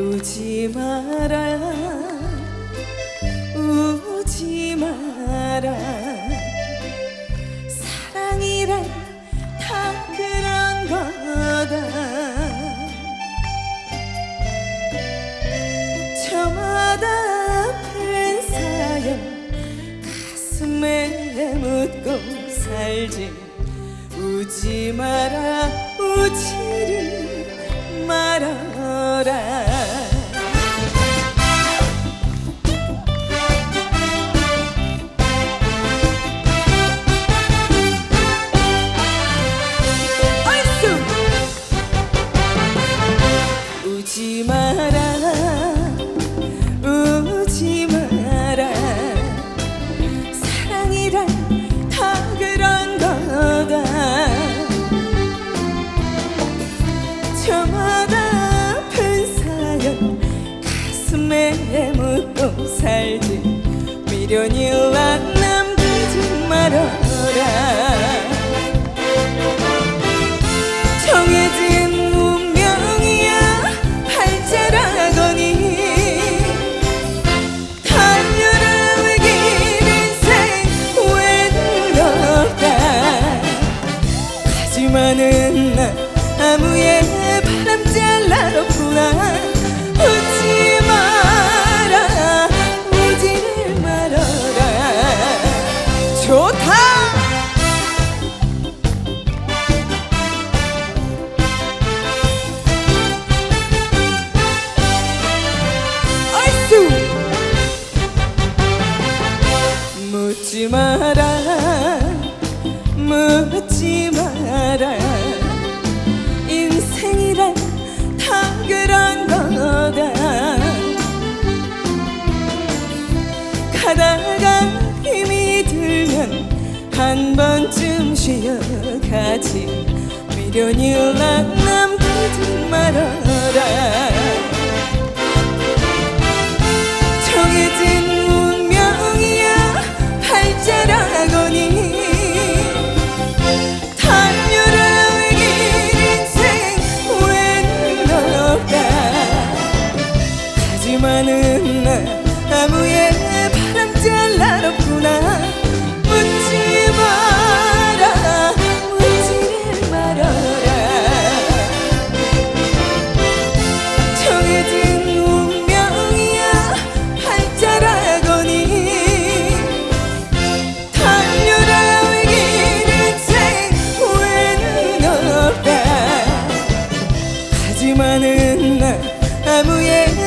우지 마라 우지 마라. 사랑이란 다 그런 거다. 저마다 아픈 사연 가슴에 묻고 살지. 우지 마라 우지를 가슴에 묻고 살지. 미련이란 남기지 말아라 묻지 마라 인생이란 다 그런 거다. 가다가 힘이 들면 한 번쯤 쉬어가지. 미련이란 남기지 말아라 眠へ